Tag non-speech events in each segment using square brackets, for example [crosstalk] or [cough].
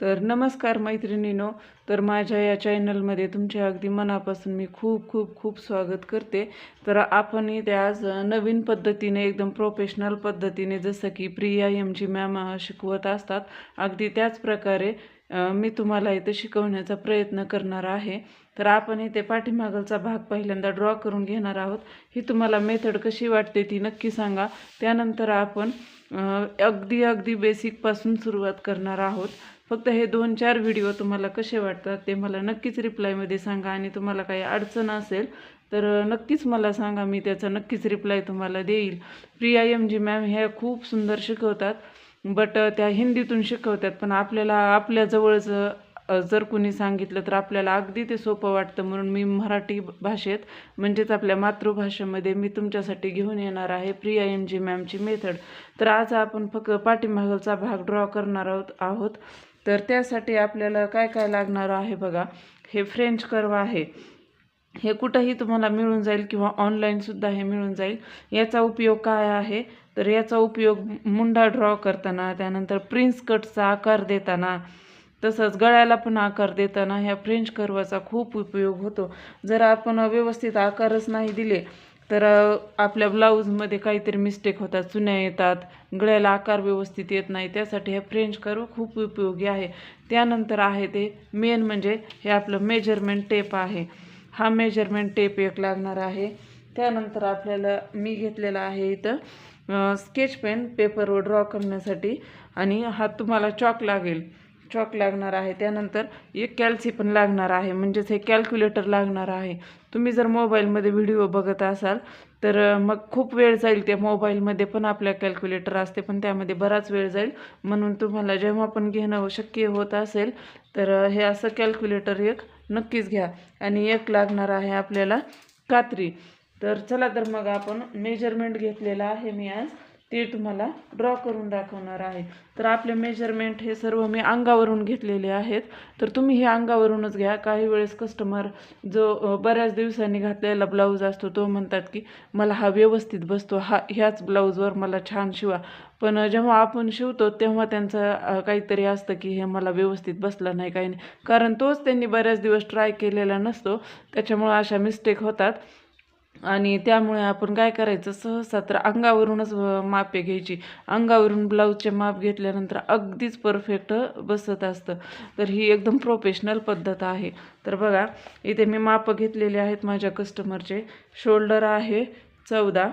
तर नमस्कार मैत्रिणीनो तर माझ्या या चॅनलमध्ये तुमच्या अगदी मनापासून मी खूप खूप खूप स्वागत करते. तर आपण इथे आज नवीन पद्धतीने एकदम प्रोफेशनल पद्धतीने जसं की प्रिया एम जी मॅम शिकवत असतात अगदी त्याच प्रकारे मी तुम्हाला इथे शिकवण्याचा प्रयत्न करणार आहे. तर आपण इथे पाठीमागलचा भाग पहिल्यांदा ड्रॉ करून घेणार आहोत. ही तुम्हाला मेथड कशी वाटते ती नक्की सांगा. त्यानंतर आपण अगदी अगदी बेसिकपासून सुरुवात करणार आहोत. फक्त हे दोन चार व्हिडिओ तुम्हाला कसे वाटतात ते मला नक्कीच रिप्लायमध्ये सांगा आणि तुम्हाला काही अडचण असेल तर नक्कीच मला सांगा मी त्याचा नक्कीच रिप्लाय तुम्हाला देईल. प्रिया एम जी मॅम ह्या खूप सुंदर शिकवतात बट त्या हिंदीतून शिकवतात पण आपल्याला आपल्याजवळच जर कुणी सांगितलं तर आपल्याला अगदी ते सोपं वाटतं म्हणून मी मराठी भाषेत म्हणजेच आपल्या मातृभाषेमध्ये मी तुमच्यासाठी घेऊन येणार आहे प्रिया एम जी मॅमची मेथड तर आज आपण फक्त पाठीमागलचा भाग ड्रॉ करणार आहोत आहोत. तर त्यासाठी आपल्याला काय काय लागणार आहे बघा? हे फ्रेंच कर्व आहे. हे कुठंही तुम्हाला मिळून जाईल किंवा ऑनलाईनसुद्धा हे मिळून जाईल. याचा उपयोग काय आहे? तर याचा उपयोग मुंडा ड्रॉ करताना त्यानंतर प्रिन्स कटचा आकार देताना तसंच गळ्याला पण आकार देताना ह्या फ्रेंच कर्वाचा खूप उपयोग होतो. जर आपण व्यवस्थित आकारच नाही दिले तर आपल्या ब्लाऊजमध्ये काहीतरी मिस्टेक होतात चुन्या येतात गळ्याला आकार व्यवस्थित येत नाही. त्यासाठी हे फ्रेंच कर्व खूप उपयोगी आहे. त्यानंतर आहे ते मेन म्हणजे हे आपलं मेजरमेंट टेप आहे. हा मेजरमेंट टेप एक लागणार आहे. त्यानंतर आपल्याला मी घेतलेला आहे इथं स्केच पेन पेपरवर ड्रॉ करण्यासाठी. आणि हा तुम्हाला चॉक लागेल. चॉक लागणार आहे. त्यानंतर एक कॅल्सी पण लागणार आहे. म्हणजेच हे कॅल्क्युलेटर लागणार आहे. तुम्ही जर मोबाईलमध्ये व्हिडिओ बघत असाल तर मग खूप वेळ जाईल त्या मोबाईलमध्ये पण आपल्या कॅल्क्युलेटर असते पण त्यामध्ये बराच वेळ जाईल. म्हणून तुम्हाला जेव्हा पण घेणं शक्य होत असेल तर हे असं कॅल्क्युलेटर एक नक्कीच घ्या. आणि एक लागणार आहे आपल्याला कात्री तर चला तर मग आपण मेजरमेंट घेतलेलं आहे मी आज. ते तुम्हाला ड्रॉ करून दाखवणार आहे. तर आपले मेजरमेंट हे सर्व मी अंगावरून घेतलेले आहेत. तर तुम्ही हे अंगावरूनच घ्या. काही वेळेस कस्टमर जो बऱ्याच दिवसांनी घातलेला ब्लाऊज असतो तो म्हणतात की मला हा व्यवस्थित बसतो. हा ह्याच ब्लाऊजवर मला छान शिवा. पण जेव्हा आपण शिवतो तेव्हा त्यांचं काहीतरी असतं की हे मला व्यवस्थित बसलं नाही काही नाही. कारण तोच त्यांनी बऱ्याच दिवस ट्राय केलेला नसतो. त्याच्यामुळं अशा मिस्टेक होतात. आणि त्यामुळे आपण काय करायचं सहसा तर अंगावरूनच मापे घ्यायची. अंगावरून ब्लाऊजचे माप घेतल्यानंतर अगदीच परफेक्ट बसत असतं. तर ही एकदम प्रोफेशनल पद्धत आहे. तर बघा इथे मी मापं घेतलेले आहेत माझ्या कस्टमरचे शोल्डर आहे चौदा.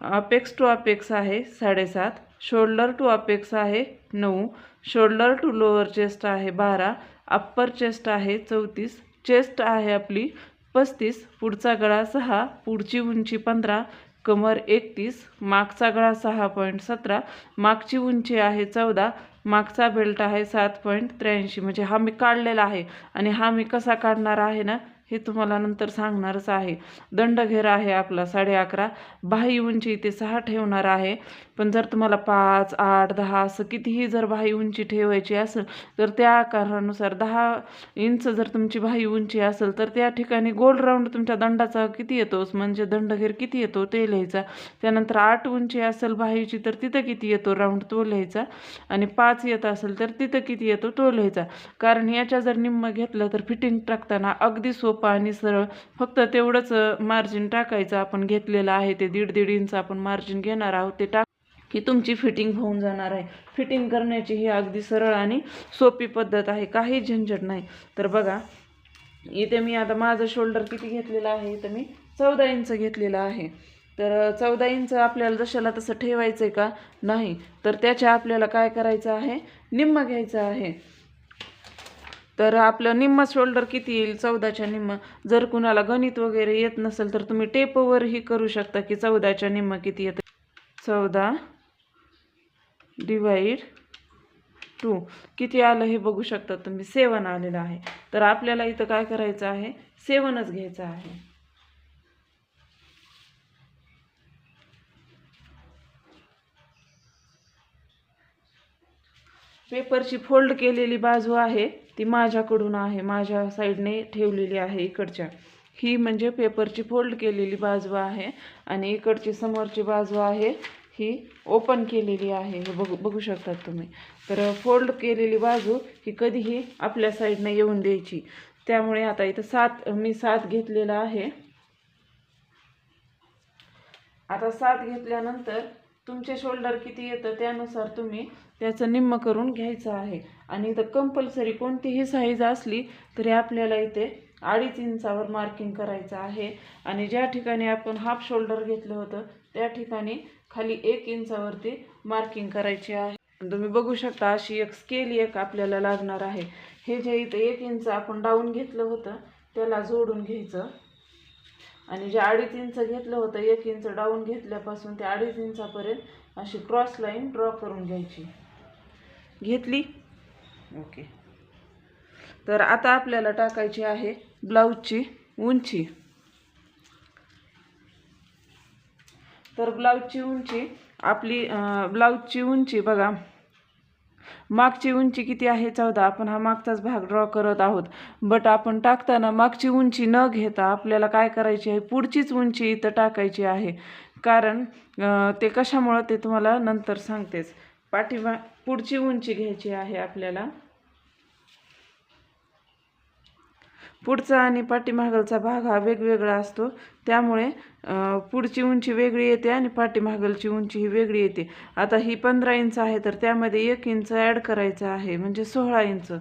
अपेक्स टू अपेक्स आहे साडेसात. शोल्डर टू अपेक्स आहे नऊ. शोल्डर टू लोअर चेस्ट आहे बारा. अप्पर चेस्ट आहे चौतीस. चेस्ट आहे आपली पस्तीस पुढचा गळा सहा पुढची उंची पंधरा कमर एकतीस मागचा गळा सहा पॉईंट सतरा मागची उंची आहे चौदा मागचा बेल्ट आहे सात पॉईंट त्र्याऐंशी. म्हणजे हा मी काढलेला आहे. आणि हा मी कसा काढणार आहे ना? हे तुम्हाला नंतर सांगणारच आहे. दंडघेर आहे आपला साडे अकरा. बाही उंची इथे सहा ठेवणार आहे. पण जर तुम्हाला पाच आठ दहा असं कितीही जर बाही उंची ठेवायची असेल तर त्या आकारानुसार दहा इंच जर तुमची बाही उंची असेल तर त्या ठिकाणी गोल राऊंड तुमच्या दंडाचा किती येतो? म्हणजे दंडघेर किती येतो ते लिहायचा. त्यानंतर आठ उंची असेल बाहीची तर तिथं किती येतो राऊंड तो लिहायचा. आणि पाच येत असेल तर तिथं किती येतो तो लिहायचा. कारण याच्या जर निम्म घेतलं तर फिटिंग टाकताना अगदी सोपं आणि सरळ. फक्त तेवढंच मार्जिन टाकायचं आपण घेतलेलं आहे ते दीड दीड इंच आपण मार्जिन घेणार आहोत ते टाक की तुमची फिटिंग होऊन जाणार आहे. फिटिंग करण्याची ही अगदी सरळ आणि सोपी पद्धत आहे. काही झंझट नाही. तर बघा इथे मी आता माझं शोल्डर किती घेतलेलं आहे? इथं मी चौदा इंच घेतलेलं आहे. तर चौदा इंच आपल्याला जशाला तसं ठेवायचं आहे का? नाही. तर त्याच्या आपल्याला काय करायचं आहे? निम्म घ्यायचं आहे. तर आपलं निम्म शोल्डर किती येईल? चौदाच्या निम्म. जर कुणाला गणित वगैरे येत नसेल तर तुम्ही टेपवरही करू शकता की चौदाच्या निम्म किती येतं? चौदा डिवाईड टू किती आलं हे बघू शकता तुम्ही. सेवन आलेलं आहे. तर आपल्याला इथं काय करायचं आहे? सेवनच घ्यायचं आहे. पेपरची फोल्ड केलेली बाजू आहे. ती माझ्याकडून आहे माझ्या साईडने ठेवलेली आहे इकडच्या. ही म्हणजे पेपरची फोल्ड केलेली बाजू आहे आणि इकडची समोरची बाजू आहे ही ओपन केलेली आहे. हे बघू बघू शकतात तुम्ही. तर फोल्ड केलेली बाजू ही कधीही आपल्या साईडने येऊन द्यायची. त्यामुळे आता इथं सात मी सात घेतलेला आहे. आता सात घेतल्यानंतर तुमचे शोल्डर किती येतं त्यानुसार तुम्ही त्याचं निम्म करून घ्यायचं आहे. आणि इथं कंपल्सरी कोणतीही साईज असली तरी आपल्याला इथे अडीच इंचावर मार्किंग करायचं आहे. आणि ज्या ठिकाणी आपण हाफ शोल्डर घेतलं होतं त्या ठिकाणी खाली एक इंचावरती मार्किंग करायची आहे. तुम्ही बघू शकता अशी एक स्केल एक आपल्याला लागणार आहे. हे जे इथं एक इंच आपण डाऊन घेतलं होतं त्याला जोडून घ्यायचं. आणि जे अडीच इंच घेतलं होतं एक इंच डाऊन घेतल्यापासून ते अडीच इंचापर्यंत अशी क्रॉस लाईन ड्रॉ करून घ्यायची. घेतली? ओके. तर आता आपल्याला टाकायची आहे ब्लाऊजची उंची. तर ब्लाऊजची उंची आपली ब्लाऊजची उंची बघा. मागची उंची किती आहे चौदा? आपण हा मागचाच भाग ड्रॉ करत आहोत. बट आपण टाकताना मागची उंची न घेता आपल्याला काय करायची आहे? पुढचीच उंची इथं टाकायची आहे. कारण ते कशामुळं ते तुम्हाला नंतर सांगतेच. पाठीमा पुढची उंची घ्यायची आहे आपल्याला. पुढचा आणि पाठीमागलचा भाग हा वेगवेगळा असतो. त्यामुळे पुढची उंची वेगळी येते आणि पाठीमागलची उंची ही वेगळी येते. आता ही पंधरा इंच आहे तर त्यामध्ये एक इंच ॲड करायचं आहे म्हणजे सोळा इंच.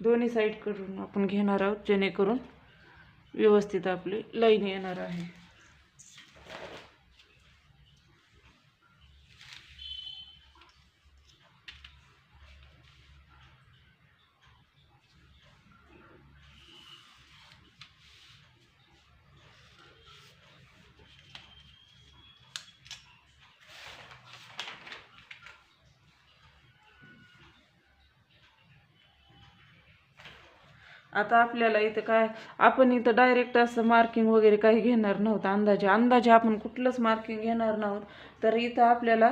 दोन्ही साईडकडून आपण घेणार आहोत जेणेकरून व्यवस्थित आपली लाईन येणार आहे. आता आपल्याला इथं काय आपण इथं डायरेक्ट असं मार्किंग वगैरे काही घेणार नव्हतं अंदाजे. अंदाजे आपण कुठलंच मार्किंग घेणार नव्हत. तर इथं आपल्याला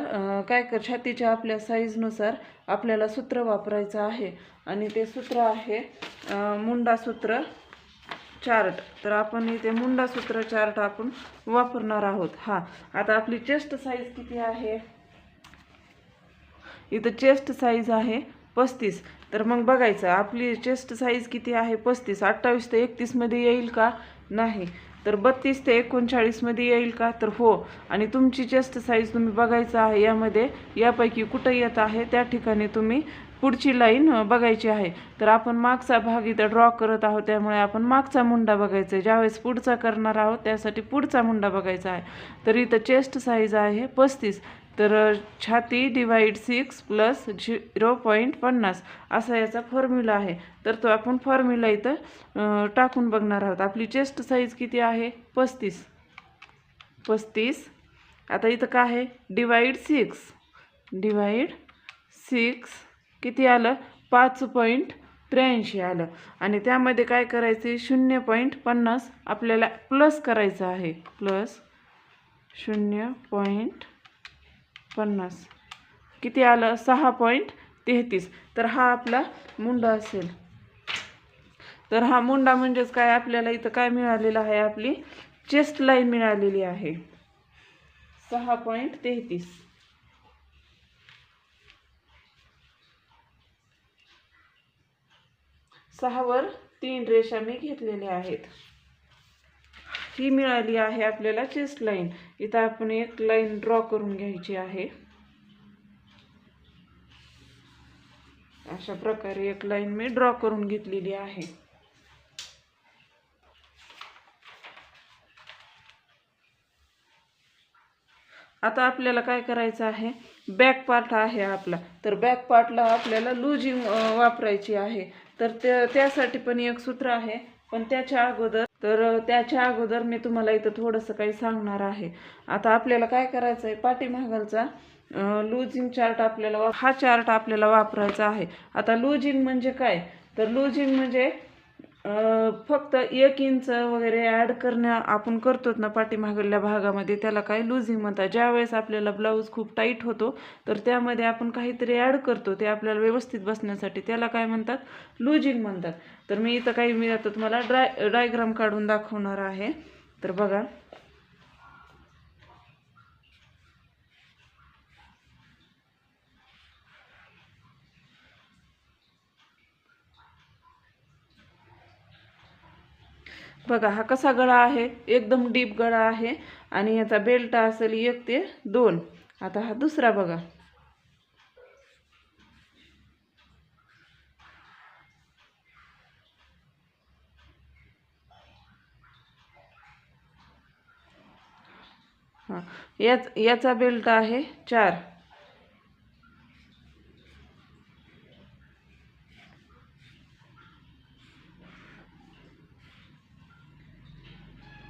काय कर छातीच्या आपल्या साईजनुसार आपल्याला सूत्र वापरायचं आहे. आणि ते सूत्र आहे मुंडासूत्र मुंडा सूत्र चार्ट तर आपण इथे मुंडा सूत्र चार्ट आपण वापरणार आहोत. हा आता आपली चेस्ट साईज किती आहे? इथं चेस्ट साईज आहे पस्तीस. तर मग बघायचं आपली चेस्ट साईज किती आहे? पस्तीस अठ्ठावीस ते एकतीसमध्ये येईल का? नाही. तर बत्तीस ते एकोणचाळीसमध्ये येईल का? तर हो. आणि तुमची चेस्ट साईज तुम्ही बघायचं आहे यामध्ये यापैकी कुठं येत आहे? त्या ठिकाणी तुम्ही पुढची लाईन बघायची आहे. तर आपण मागचा भाग इथं ड्रॉ करत आहोत त्यामुळे आपण मागचा मुंडा बघायचा आहे. ज्यावेळेस पुढचा करणार आहोत त्यासाठी पुढचा मुंडा बघायचा आहे. तर इथं चेस्ट साईज आहे पस्तीस. तर छाती divide six plus zero point पन्नास असा याचा फॉर्म्युला आहे. तर तो आपण फॉर्म्युला इथं टाकून बघणार आहोत. आपली चेस्ट साईज किती आहे? पस्तीस. पस्तीस. आता इथं काय आहे? डिवाईड सिक्स डिवाईड सिक्स किती आलं? पाच पॉईंट त्र्याऐंशी आलं. आणि त्यामध्ये काय करायचे? शून्य पॉईंट पन्नास आपल्याला प्लस करायचं आहे. प्लस शून्य पॉईंट पन्नास. किती आलं? सहा पॉईंट तेहतीस. तर हा आपला मुंडा असेल. तर हा मुंडा म्हणजेच काय? आपल्याला इथं काय मिळालेलं आहे? आपली चेस्ट लाईन मिळालेली आहे. सहा पॉईंट तेहतीस. सहावर तीन रेषा मी घेतलेल्या आहेत. ही मिळाली आहे आपल्याला चेस्ट लाईन इथं आपण एक लाईन ड्रॉ करून घ्यायची आहे. अशा प्रकारे एक लाईन मी ड्रॉ करून घेतलेली आहे. आता आपल्याला काय करायचं आहे? बॅक पार्ट आहे आपला. तर बॅक पार्टला आपल्याला लुजिंग वापरायची आहे. तर त्यासाठी पण एक सूत्र आहे. पण त्याच्या अगोदर तर त्याच्या अगोदर मी तुम्हाला इथं थोडंसं काही सांगणार आहे. आता आपल्याला काय करायचं आहे पाठीमागलचा लुजिंग चार्ट आपल्याला वा- हा चार्ट आपल्याला वापरायचा आहे. आता लुजिंग म्हणजे काय? तर लुजिंग म्हणजे फक्त एक इंच वगैरे ॲड करण्या आपण करतोत ना पाठीमागल्या भागामध्ये त्याला काय लुझिंग म्हणतात. ज्यावेळेस आपल्याला ब्लाऊज खूप टाईट होतो तर त्यामध्ये आपण काहीतरी ॲड करतो ते आपल्याला व्यवस्थित बसण्यासाठी. त्याला काय म्हणतात? लुझिंग म्हणतात. तर मी इथं काही मी आता तुम्हाला ड्राय डायग्राम काढून दाखवणार आहे. तर बघा. बघा हा कसा गळा आहे? एकदम डीप गळा आहे. आणि याचा बेल्ट असेल एक ते दोन. आता हा दुसरा बघा. हां याच याचा बेल्ट आहे चार.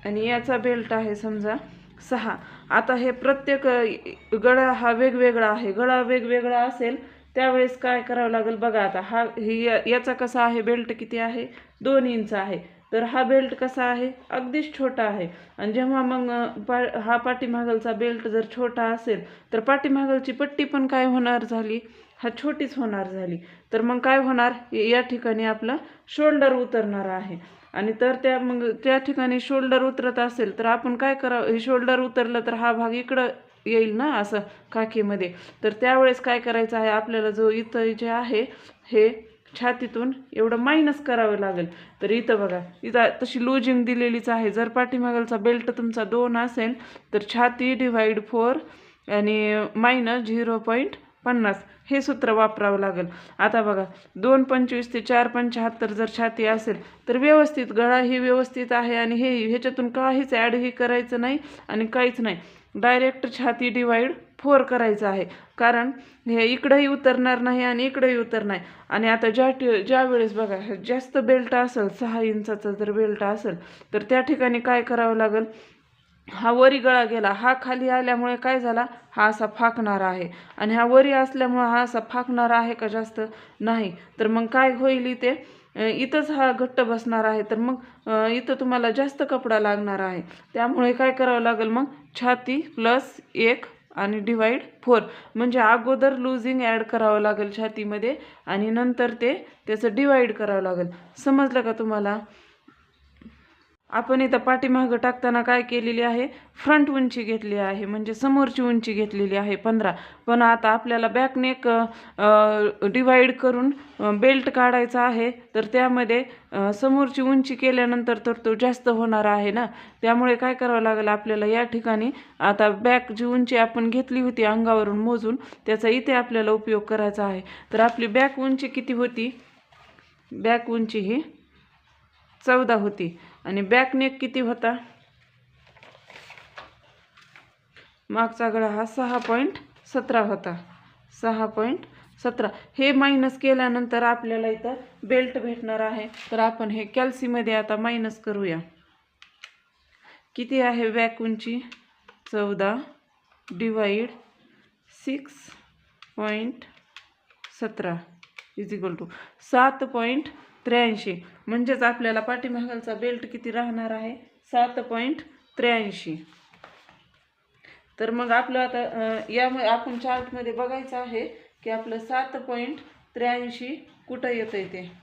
आणि याचा बेल्ट आहे समजा सहा. आता हे प्रत्येक गळा हा वेगवेगळा आहे. गळा वेगवेगळा असेल त्यावेळेस काय करावं लागेल बघा आता. हा ही या- याचा कसा आहे? बेल्ट किती आहे? दोन इंच आहे. तर हा बेल्ट कसा आहे? अगदीच छोटा आहे. आणि जेव्हा मग पा हा पाठीमागलचा बेल्ट जर छोटा असेल तर पाठीमागलची पट्टी पण काय होणार झाली? हा छोटीच होणार झाली. तर मग काय होणार? या ठिकाणी आपला शोल्डर उतरणार आहे. आणि तर त्या मग त्या ठिकाणी शोल्डर उतरत असेल तर आपण काय करावं? हे शोल्डर उतरलं तर हा भाग इकडं येईल ना असं काखेमध्ये तर त्यावेळेस काय करायचं आहे? आपल्याला जो इथं जे आहे हे छातीतून एवढं मायनस करावं लागेल. तर इथं बघा इथं तशी लुजिंग दिलेलीच आहे. जर पाठीमागलचा बेल्ट तुमचा दोन असेल तर छाती डिव्हाइड फोर आणि मायनस झिरो पॉईंट पन्नास. हे सूत्र वापरावं लागेल. आता बघा दोन पंचवीस ते चार पंच्याहत्तर जर छाती असेल तर व्यवस्थित गळा ही व्यवस्थित आहे आणि हे ह्याच्यातून काहीच ॲडही करायचं नाही आणि काहीच नाही. डायरेक्ट छाती डिवाईड फोर करायचं आहे. कारण हे इकडंही उतरणार नाही आणि इकडंही उतरणार नाही. आणि आता ज्या टी ज्या वेळेस बघा जास्त बेल्ट असेल सहा इंचाचा जर बेल्ट असेल तर त्या ठिकाणी काय करावं लागेल? हा वरी गळा गेला. हा खाली आल्यामुळे काय झाला? हा असा फाकणारा आहे. आणि हा वरी असल्यामुळे हा असा फाकणारा आहे का जास्त? नाही. तर मग काय होईल इथे? इथंच हा घट्ट बसणार आहे. तर मग इथं तुम्हाला जास्त कपडा लागणार आहे. त्यामुळे काय करावं लागेल मग? छाती प्लस एक आणि डिवाइड फोर म्हणजे अगोदर लूजिंग ॲड करावं लागेल छातीमध्ये आणि नंतर ते त्याचं डिवाईड करावं लागेल. समजलं का तुम्हाला? आपण इथं पाठीमागं टाकताना काय केलेली आहे? फ्रंट उंची घेतली आहे म्हणजे समोरची उंची घेतलेली आहे पंधरा. पण आता आपल्याला बॅकनेक डिवाईड करून बेल्ट काढायचा आहे. तर त्यामध्ये समोरची उंची केल्यानंतर तर तो जास्त होणार आहे ना? त्यामुळे काय करावं लागेल आपल्याला? या ठिकाणी आता बॅक जी उंची आपण घेतली होती अंगावरून मोजून त्याचा इथे आपल्याला उपयोग करायचा आहे. तर आपली बॅक उंची किती होती? बॅक उंची ही चौदा होती. आणि बॅक नेक किती होता? मागचा गळा हा सहा पॉईंट सतरा होता. सहा पॉईंट सतरा. हे मायनस केल्यानंतर आपल्याला इथं बेल्ट भेटणार आहे. तर आपण हे कॅल्सीमध्ये आता मायनस करूया. किती आहे बॅक उंची? चौदा डिवाईड सिक्स पॉईंट सतरा इज इक्वल टू सात पॉईंट त्र्याऐंशी. म्हणजेच आपल्याला पाठीमागालचा बेल्ट किती राहणार आहे? सात पॉईंट त्र्याऐंशी. तर मग आपलं आता यामुळे आपण चार्टमध्ये बघायचं आहे की आपलं सात पॉईंट त्र्याऐंशी कुठं येतं आहे ते.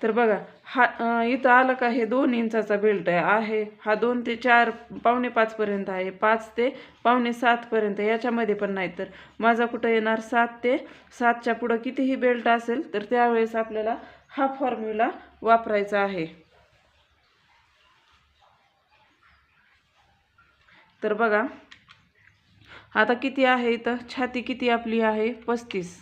तर बघा हा इथं आलं का हे दोन इंचाचा बेल्ट आहे. आहे हा दोन ते चार पावणे पाचपर्यंत आहे. पाच ते पावणे सातपर्यंत याच्यामध्ये पण नाही तर. माझा कुठं येणार? सात ते सातच्या पुढं कितीही बेल्ट असेल तर त्यावेळेस आपल्याला हा फॉर्म्युला वापरायचा आहे. तर बघा आता किती आहे इथं? छाती किती आपली आहे? पस्तीस.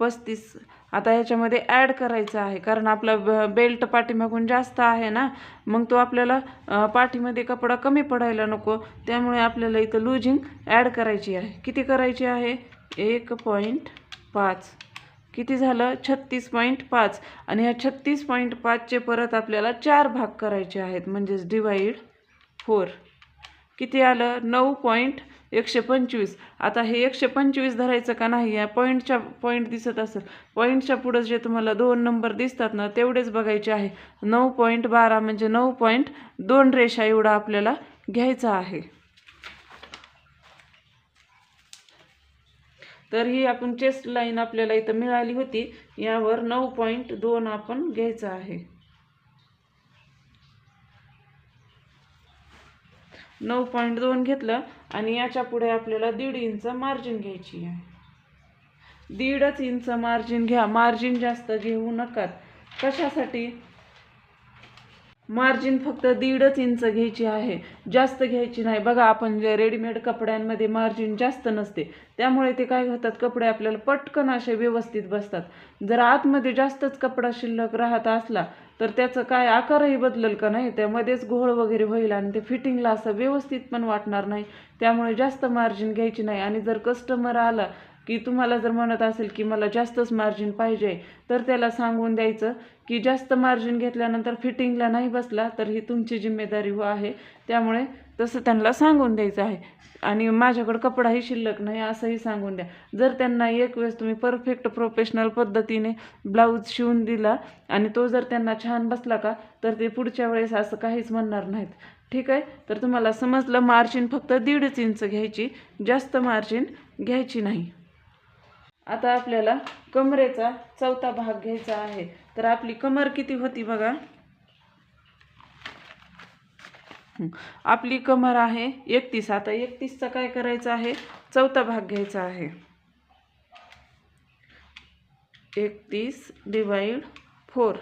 पस्तीस. आता ह्याच्यामध्ये ॲड करायचं आहे. कारण आपला ब- बेल्ट पाठीमागून जास्त आहे ना मग तो आपल्याला पाठीमध्ये कपडा कमी पडायला नको. त्यामुळे आपल्याला इथं लुजिंग ॲड करायची आहे. किती करायची आहे? एक पॉईंट पाच. किती झालं? छत्तीस पॉईंट पाच. आणि ह्या छत्तीस पॉईंट पाचचे परत आपल्याला चार भाग करायचे आहेत. म्हणजेच डिवाईड फोर किती आलं? नऊ पॉईंट एकशे पंचवीस. आता हे एकशे पंचवीस धरायचं का नाही या पॉईंटच्या पॉईंट दिसत असेल. पॉईंटच्या पुढं जे तुम्हाला दोन नंबर दिसतात ना तेवढेच बघायचे आहे. नऊ पॉईंट बारा म्हणजे नऊ पॉईंट दोन रेषा एवढा आपल्याला घ्यायचा आहे. तर ही आपण चेस्ट लाईन आपल्याला इथं मिळाली होती. यावर नऊ पॉईंट दोन आपण घ्यायचं आहे. नऊ पॉईंट दोन घेतलं. आणि याच्यापुढे आपल्याला दीड इंच मार्जिन घ्यायची आहे. दीडच इंच मार्जिन घ्या. मार्जिन जास्त घेऊ नका. कशासाठी? मार्जिन फक्त दीडच इंच घ्यायची आहे. जास्त घ्यायची नाही. बघा आपण जे रेडीमेड कपड्यांमध्ये मार्जिन जास्त नसते. त्यामुळे ते काय होतात? कपडे आपल्याला पटकन असे व्यवस्थित बसतात. जर आतमध्ये जास्तच कपडा शिल्लक राहत असला तर त्याचं काय आकारही बदलेल का नाही? त्यामध्येच घोळ वगैरे होईल आणि ते फिटिंगला असं व्यवस्थित पण वाटणार नाही. त्यामुळे जास्त मार्जिन घ्यायची नाही आणि जर कस्टमर आला की तुम्हाला जर म्हणत असेल की मला जास्तच मार्जिन पाहिजे तर त्याला सांगून द्यायचं की जास्त मार्जिन घेतल्यानंतर फिटिंगला नाही बसला तर ही तुमची जिम्मेदारी हो आहे. त्यामुळे तसं त्यांना सांगून द्यायचं आहे. आणि माझ्याकडं कपडाही शिल्लक नाही असंही सांगून द्या. जर त्यांना एक वेळेस तुम्ही परफेक्ट प्रोफेशनल पद्धतीने ब्लाऊज शिवून दिला आणि तो जर त्यांना छान बसला का तर ते पुढच्या वेळेस असं काहीच म्हणणार नाहीत. ठीक आहे? तर तुम्हाला समजलं मार्जिन फक्त दीडच इंच घ्यायची जास्त मार्जिन घ्यायची नाही. आता आपल्याला कमरेचा चौथा भाग घ्यायचा आहे. तर आपली कमर किती होती बघा? आपली कमर आहे एकतीस. आता एकतीसचा काय करायचं आहे? चौथा भाग घ्यायचा आहे. एकतीस डिवाईड फोर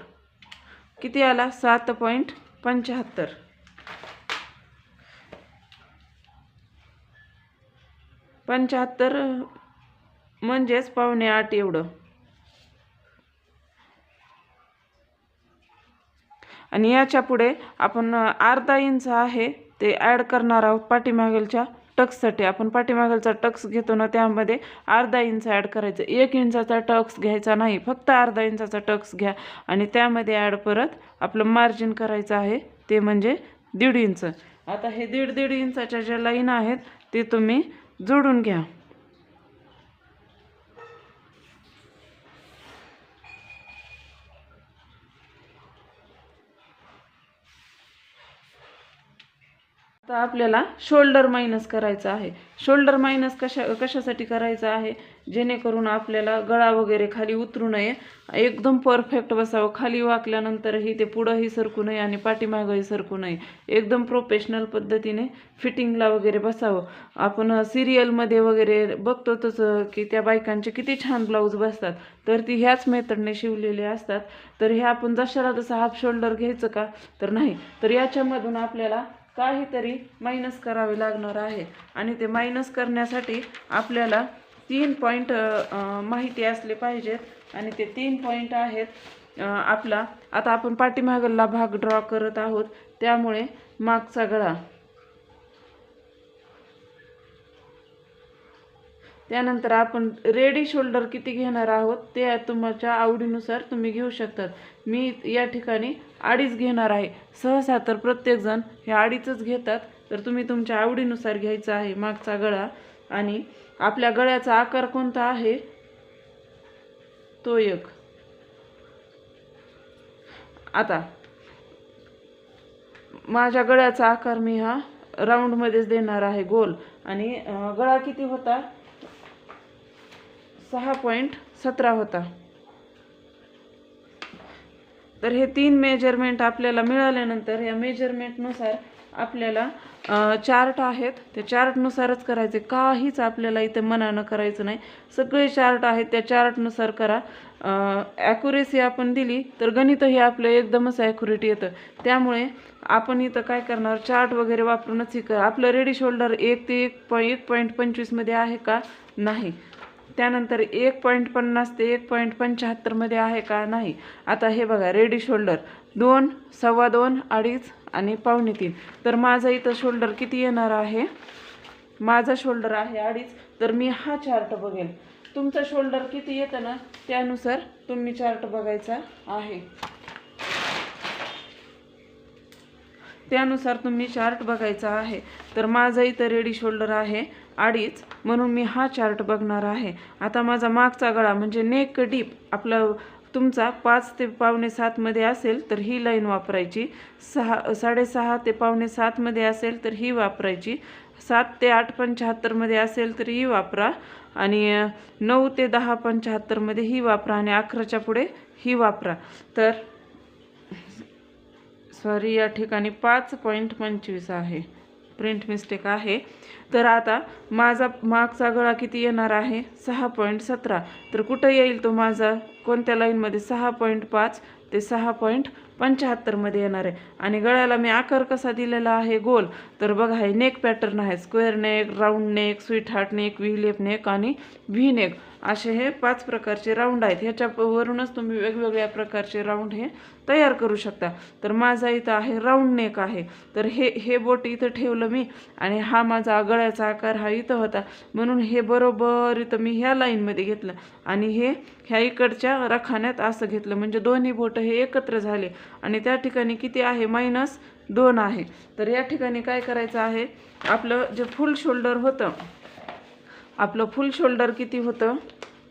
किती आला? सात पॉईंट पंच्याहत्तर. पंच्याहत्तर म्हणजेच पावणे आठ एवढं. आणि याच्यापुढे आपण अर्धा इंच आहे ते ॲड करणार आहोत पाठीमागेलच्या टक्ससाठी. आपण पाठीमागेलचा टक्स घेतो ना त्यामध्ये अर्धा इंच ॲड करायचं. एक इंचाचा टक्स घ्यायचा नाही फक्त अर्धा इंचाचा टक्स घ्या. आणि त्यामध्ये ॲड परत आपलं मार्जिन करायचं आहे ते म्हणजे दीड इंच. आता हे दीड दीड इंचाच्या ज्या लाईन आहेत ते तुम्ही जोडून घ्या. आता आपल्याला शोल्डर मायनस करायचं आहे. शोल्डर मायनस कशा कशासाठी करायचं आहे? जेणेकरून आपल्याला गळा वगैरे खाली उतरू नये. एकदम परफेक्ट बसावं. खाली वाकल्यानंतरही ते पुढंही सरकू नये आणि पाठीमागंही सरकू नये. एकदम प्रोफेशनल पद्धतीने फिटिंगला वगैरे बसावं. आपण सिरियलमध्ये वगैरे बघतो तसं की त्या बायकांचे किती छान ब्लाऊज बसतात. तर ती ह्याच मेथडने शिवलेले असतात. तर हे आपण जशाला तसं हाफ शोल्डर घ्यायचं का? तर नाही. तर याच्यामधून आपल्याला काहीतरी मायनस करावे लागणार आहे. आणि ते मायनस करण्यासाठी आपल्याला तीन पॉईंट माहिती असले पाहिजेत. आणि ते तीन पॉईंट आहेत आपला. आता आपण पाठीमागला भाग ड्रॉ करत आहोत. त्यामुळे मागचा गळा. त्यानंतर आपण रेडी शोल्डर किती घेणार आहोत ते तुमच्या आवडीनुसार तुम्ही घेऊ शकतात. मी या ठिकाणी अडीच घेणार आहे. सहसा तर प्रत्येकजण हे अडीचच घेतात. तर तुम्ही तुमच्या आवडीनुसार घ्यायचा आहे मागचा गळा. आणि आपल्या गळ्याचा आकार कोणता आहे? तो एक. आता माझ्या गळ्याचा आकार मी हा राऊंडमध्येच देणार आहे गोल. आणि गळा किती होता? सहा पॉईंट सतरा होता. तर हे तीन मेजरमेंट आपल्याला मिळाल्यानंतर या मेजरमेंटनुसार आपल्याला चार्ट आहेत. त्या चार्टनुसारच करायचे. काहीच आपल्याला इथे मनानं करायचं नाही. सगळे चार्ट आहेत. त्या चार्टनुसार करा. ॲक्युरेसी आपण दिली तर गणित हे आपलं एकदमच ॲक्युरेट येतं. त्यामुळे आपण इथं काय करणार? चार्ट वगैरे वापरूनच हे कर आपलं रेडी शोल्डर एक ते एक पॉ एक पॉईंट पंचवीसमध्ये आहे का? नाही. त्यानंतर एक पॉईंट पन्नास ते एक पॉईंट पंच्याहत्तरमध्ये आहे का नाही? आता हे बघा रेडी शोल्डर दोन सव्वा दोन अडीच आणि पावणे तीन. तर माझं इथं शोल्डर किती येणार आहे? माझा शोल्डर आहे अडीच. तर मी हा चार्ट बघेन तुमचं शोल्डर किती येतं ना? त्यानुसार तुम्ही चार्ट बघायचा आहे. त्यानुसार तुम्ही चार्ट बघायचा आहे. तर माझं इथं रेडी शोल्डर आहे. अडीच म्हणून मी हा चार्ट बघणार आहे. आता माझा मागचा गळा म्हणजे नेक डीप आपला तुमचा पाच ते पावणे सातमध्ये असेल तर ही लाईन वापरायची. सहा साडेसहा ते पावणे सातमध्ये असेल तर ही वापरायची. सात ते आठ पंच्याहत्तरमध्ये असेल तर ही वापरा. आणि नऊ ते दहा पंच्याहत्तरमध्ये ही वापरा आणि अकराच्या पुढे ही वापरा. तर सॉरी या ठिकाणी पाच पॉईंट पंचवीस आहे. प्रिंट मिस्टेक आहे. तर आता माझा मागचा गळा किती येणार आहे? सहा पॉईंट सतरा. तर कुठं येईल तो माझा? कोणत्या लाईनमध्ये सहा पॉईंट पाच ते सहा पॉईंट पंच्याहत्तरमध्ये येणार आहे. आणि गळ्याला मी आकार कसा दिलेला आहे? गोल. तर बघा हे नेक पॅटर्न आहे. Square neck round neck sweetheart neck V लेप नेक आणि व्ही नेक असे हे पाच प्रकारचे राऊंड आहेत. ह्याच्यावरूनच तुम्ही वेगवेगळ्या प्रकारचे राऊंड हे तयार करू शकता. तर माझा इथं आहे राऊंड नेक आहे. तर हे हे बोट इथं ठेवलं मी आणि हा माझा गळ्याचा आकार हा इथं होता. म्हणून हे बरोबर इथं मी ह्या लाईनमध्ये घेतलं आणि हे ह्या इकडच्या रखान्यात असं घेतलं. म्हणजे दोन्ही बोटं हे एकत्र झाले आणि त्या ठिकाणी किती आहे? मायनस दोन आहे. तर या ठिकाणी काय करायचं आहे? आपलं जे फुल शोल्डर होतं आपलं फुल शोल्डर किती होतं?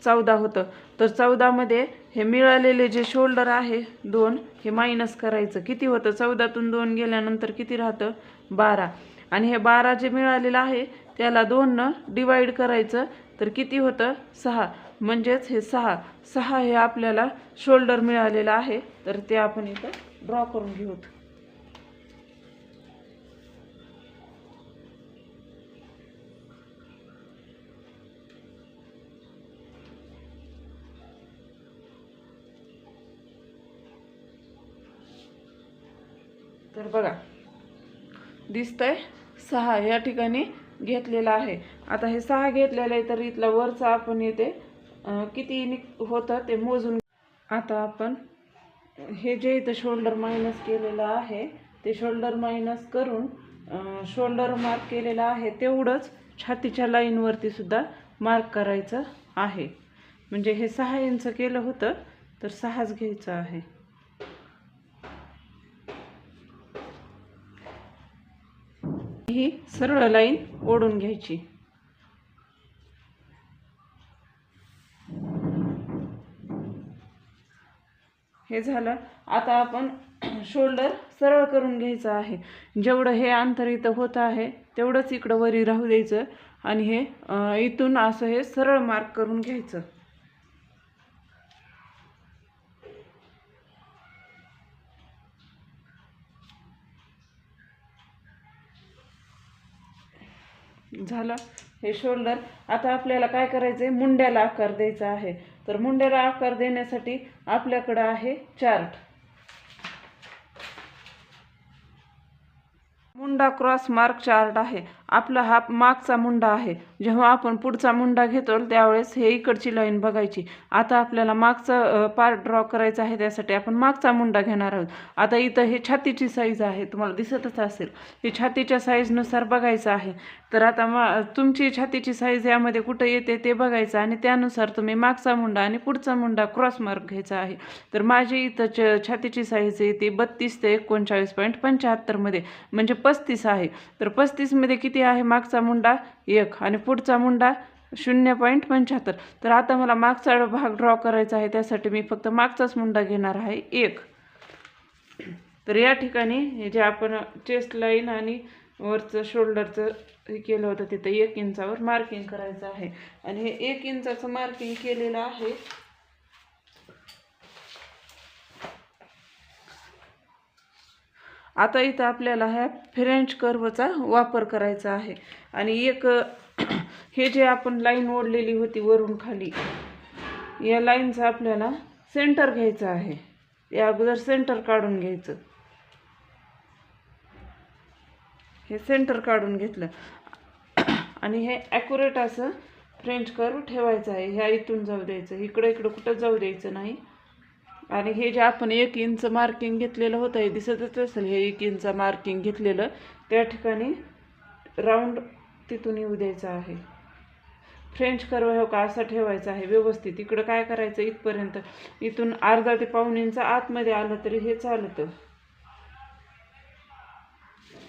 चौदा होतं. तर चौदामध्ये हे मिळालेले जे शोल्डर आहे दोन हे मायनस करायचं. किती होतं? चौदातून दोन गेल्यानंतर किती राहतं? बारा. आणि हे बारा जे मिळालेलं आहे त्याला दोननं डिवाईड करायचं. तर किती होतं? सहा. म्हणजेच हे सहा. सहा हे आपल्याला शोल्डर मिळालेलं आहे. तर ते आपण इथं ड्रॉ करून घेऊत तर बघा दिसतंय सहा या ठिकाणी घेतलेलं आहे. आता हे सहा घेतलेलं आहे तर इथला वरचा आपण येते किती निक होतं ते मोजून आता आपण हे जे इथं शोल्डर मायनस केलेलं आहे ते शोल्डर मायनस करून शोल्डर मार्क केलेलं आहे तेवढंच छातीच्या लाईनवरती सुद्धा मार्क करायचं आहे. म्हणजे हे सहा इंच केलं होतं तर सहाच घ्यायचं आहे. ही सरळ लाईन ओढून घ्यायची. हे झालं. आता आपण शोल्डर सरळ करून घ्यायचं आहे. जेवढं हे अंतर इथं होत आहे तेवढंच इकडं वरी राहू द्यायचं आणि हे इथून असं हे सरळ मार्क करून घ्यायचं. झालं हे शोल्डर आता आपल्याला काय करायचं आहे मुंड्याला आकार द्यायचा आहे. तर मुंड्याला आकार देण्यासाठी आपल्याकडं आहे चार्ट मुंडा क्रॉस मार्क चार्ट आहे. आपला हा मागचा मुंडा आहे. जेव्हा आपण पुढचा मुंडा घेतो त्यावेळेस हे इकडची लाईन बघायची. आता आपल्याला मागचा पार्ट ड्रॉ करायचा आहे त्यासाठी आपण मागचा मुंडा घेणार आहोत. आता इथं हे छातीची साईज आहे तुम्हाला दिसतच असेल. हे छातीच्या साईजनुसार बघायचं आहे. तर आता मा तुमची छातीची साईज यामध्ये कुठं येते ते बघायचं आणि त्यानुसार तुम्ही मागचा मुंडा आणि पुढचा मुंडा क्रॉस मार्क घ्यायचा आहे. तर माझी इथं च छातीची साईज आहे ती बत्तीस ते एकोणचाळीस पॉईंट पंच्याहत्तरमध्ये म्हणजे पस्तीस आहे. तर पस्तीसमध्ये किती आहे मागचा मुंडा एक आणि पुढचा मुंडा शून्य पॉईंट पंच्याहत्तर. तर आता मला मागचा भाग ड्रॉ करायचा आहे त्यासाठी मी फक्त मागचाच मुंडा घेणार आहे. एक. तर या ठिकाणी जे आपण चेस्ट लाईन आणि वरचं शोल्डरचं हे केलं होतं तिथं एक इंचावर मार्किंग करायचं आहे. आणि हे एक इंचाचं मार्किंग केलेलं आहे आता इथं आपल्याला ह्या फ्रेंच कर्वचा वापर करायचा आहे. आणि एक [clears throat] हे जे आपण लाईन ओढलेली होती वरून खाली या लाईनचा आपल्याला सेंटर घ्यायचं आहे. या अगोदर सेंटर काढून घ्यायचं. हे सेंटर काढून घेतलं. [clears throat] आणि हे ॲक्युरेट असं फ्रेंच कर्व ठेवायचं आहे. ह्या इथून जाऊ द्यायचं. इकडं इकडं कुठं जाऊ द्यायचं नाही. आणि हे जे आपण एक इंच मार्किंग घेतलेलं होतं हे दिसतच असेल हे एक इंच मार्किंग घेतलेलं. त्या ठिकाणी राऊंड तिथून येऊ द्यायचं आहे. फ्रेंच कर्व हो का? असं ठेवायचं आहे. व्यवस्थित. इकडं काय करायचं? इथपर्यंत. इथून अर्धा ते पाऊन इंच आतमध्ये आलं तरी हे चालतं.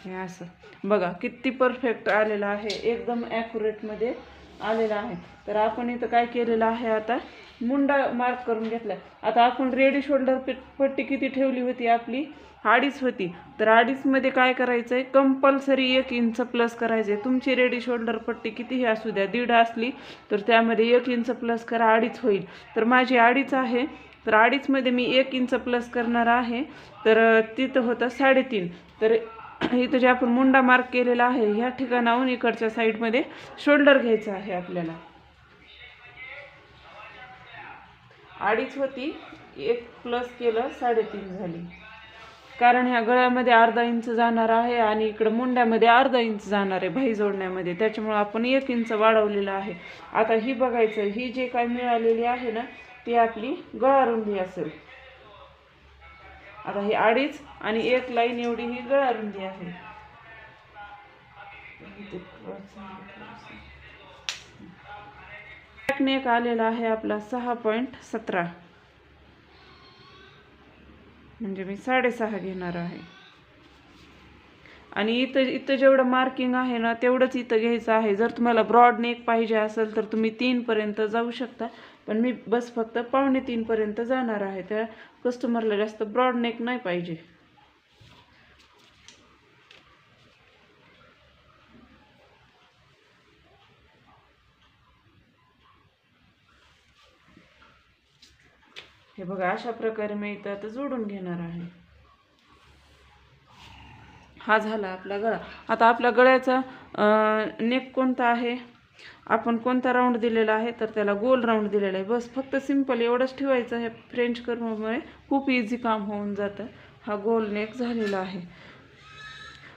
हे असं. बघा किती परफेक्ट आलेलं आहे. एकदम ॲक्युरेटमध्ये आलेलं आहे. तर आपण इथं काय केलेलं आहे आता? मुंडा मार्क करून घेतला आता आपण रेडी शोल्डर पट्टी किती ठेवली होती? आपली अडीच होती. तर अडीचमध्ये काय करायचं आहे कंपल्सरी एक इंच प्लस करायचं आहे तुमची रेडी शोल्डर पट्टी कितीही असू द्या दीड असली तर त्यामध्ये एक इंच प्लस करा अडीच होईल. तर माझी अडीच आहे. तर अडीचमध्ये मी एक इंच प्लस करणार आहे. तर तिथं होतं साडेतीन. तर इथं जे आपण मुंडा मार्क केलेला आहे ह्या ठिकाणाहून इकडच्या साईडमध्ये शोल्डर घ्यायचं आहे आपल्याला. अडीच होती एक प्लस केलं साडेतीन झाली. कारण ह्या गळ्यामध्ये अर्धा इंच जाणार आहे आणि इकडं मुंड्यामध्ये अर्धा इंच जाणार आहे भाई जोडण्यामध्ये. त्याच्यामुळे आपण एक इंच वाढवलेलं आहे. आता ही बघायचं ही जे काय मिळालेली आहे ना ती आपली गळा रुंदी असेल. आता ही अडीच आणि एक लाईन एवढी ही गळा रुंदी आहे. नेक आलेला आहे आपला सहा पॉईंट सतरा. म्हणजे मी साडेसहा घेणार आहे. आणि इथं इथं जेवढं मार्किंग आहे ना तेवढंच इथं घ्यायचं आहे. जर तुम्हाला ब्रॉड नेक पाहिजे असेल तर तुम्ही तीनपर्यंत जाऊ शकता. पण मी बस फक्त पावणे तीनपर्यंत जाणार आहे. त्या कस्टमरला जास्त ब्रॉड नेक नाही पाहिजे. हे बघा अशा प्रकारे मी इथं आता जोडून घेणार आहे. हा झाला आपला गळा. आता आपला गळ्याचा नेक कोणता आहे? आपण कोणता राऊंड दिलेला आहे तर त्याला गोल राऊंड दिलेला आहे. बस फक्त सिंपल एवढंच ठेवायचं हे फ्रेंच कर्मामुळे खूप इझी काम होऊन जातं. हा गोल नेक झालेला आहे.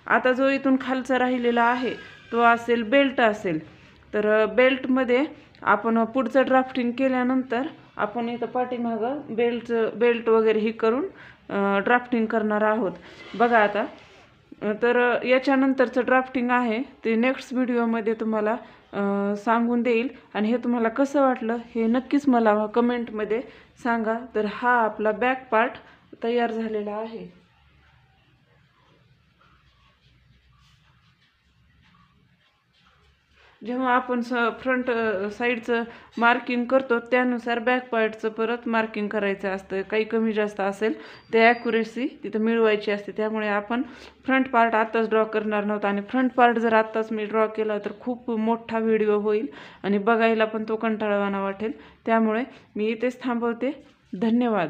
आता जो इथून खालचा राहिलेला आहे तो असेल बेल्ट असेल. तर बेल्टमध्ये आपण पुढचं ड्राफ्टिंग केल्यानंतर आपण इथं पाठीमागं बेल्टचं बेल्ट वगैरे ही करून ड्राफ्टिंग करणार आहोत. बघा आता. तर याच्यानंतरचं ड्राफ्टिंग आहे. ते नेक्स्ट व्हिडिओमध्ये तुम्हाला सांगून देईल. आणि हे तुम्हाला कसं वाटलं हे नक्कीच मला कमेंटमध्ये सांगा. तर हा आपला बॅक पार्ट तयार झालेला आहे. जेव्हा आपण स फ्रंट साईडचं मार्किंग करतो त्यानुसार बॅक पार्टचं परत मार्किंग करायचं असतं. काही कमी जास्त असेल ते ॲक्युरेसी तिथं मिळवायची असते. त्यामुळे आपण फ्रंट पार्ट आत्ताच ड्रॉ करणार नव्हता. आणि फ्रंट पार्ट जर आत्ताच मी ड्रॉ केला तर खूप मोठा व्हिडिओ होईल. आणि बघायला पण तो कंटाळवाना वाटेल. त्यामुळे मी इथेच थांबवते. धन्यवाद.